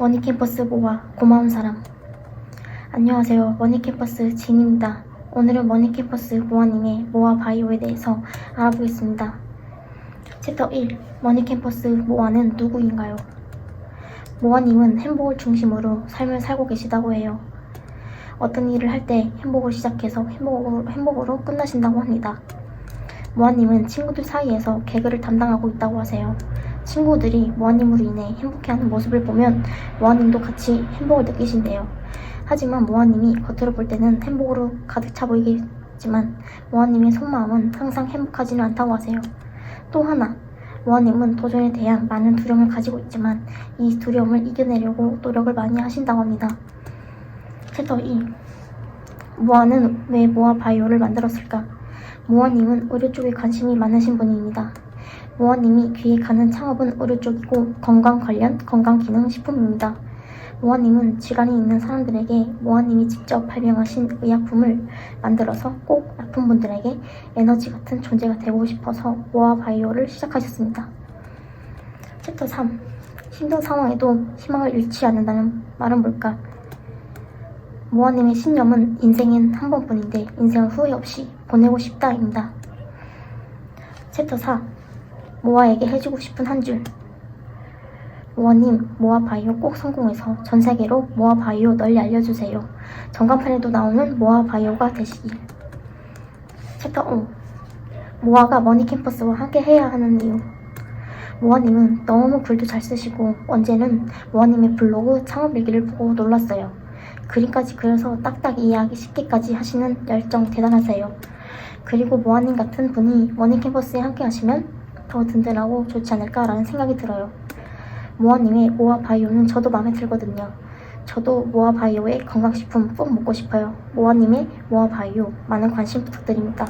머니캠퍼스 모아. 고마운 사람. 안녕하세요. 머니캠퍼스 진입니다. 오늘은 머니캠퍼스 모아님의 모아 바이오에 대해서 알아보겠습니다. 챕터 1 머니캠퍼스 모아는 누구인가요? 모아님은 행복을 중심으로 삶을 살고 계시다고 해요. 어떤 일을 할 때 행복을 시작해서 행복으로, 행복으로 끝나신다고 합니다. 모아님은 친구들 사이에서 개그를 담당하고 있다고 하세요 친구들이 모아님으로 인해 행복해하는 모습을 보면 모아님도 같이 행복을 느끼신대요. 하지만 모아님이 겉으로 볼 때는 행복으로 가득 차 보이겠지만 모아님의 속마음은 항상 행복하지는 않다고 하세요. 또 하나, 모아님은 도전에 대한 많은 두려움을 가지고 있지만 이 두려움을 이겨내려고 노력을 많이 하신다고 합니다. 챕터 2 모아는 왜 모아 바이오를 만들었을까? 모아님은 의료 쪽에 관심이 많으신 분입니다. 모아님이 기획하는 창업은 의료 쪽이고 건강 관련 건강기능식품입니다. 모아님은 질환이 있는 사람들에게 모아님이 직접 발명하신 의약품을 만들어서 꼭 아픈 분들에게 에너지 같은 존재가 되고 싶어서 모아 바이오를 시작하셨습니다. 챕터 3 힘든 상황에도 희망을 잃지 않는다는 말은 뭘까? 모아님의 신념은 인생엔 한 번뿐인데 인생을 후회 없이 보내고 싶다입니다. 챕터 4 모아에게 해주고 싶은 한 줄. 모아님, 모아 바이오 꼭 성공해서 전 세계로 모아 바이오 널리 알려주세요. 전간판에도 나오는 모아 바이오가 되시길. 챕터 5. 모아가 머니 캠퍼스와 함께 해야 하는 이유. 모아님은 너무 글도 잘 쓰시고 언제는 모아님의 블로그 창업 일기를 보고 놀랐어요. 그림까지 그려서 딱딱 이해하기 쉽게까지 하시는 열정 대단하세요. 그리고 모아님 같은 분이 머니 캠퍼스에 함께 하시면 더 든든하고 좋지 않을까라는 생각이 들어요. 모아님의 모아 바이오는 저도 마음에 들거든요. 저도 모아 바이오의 건강식품 꼭 먹고 싶어요. 모아님의 모아 바이오 많은 관심 부탁드립니다.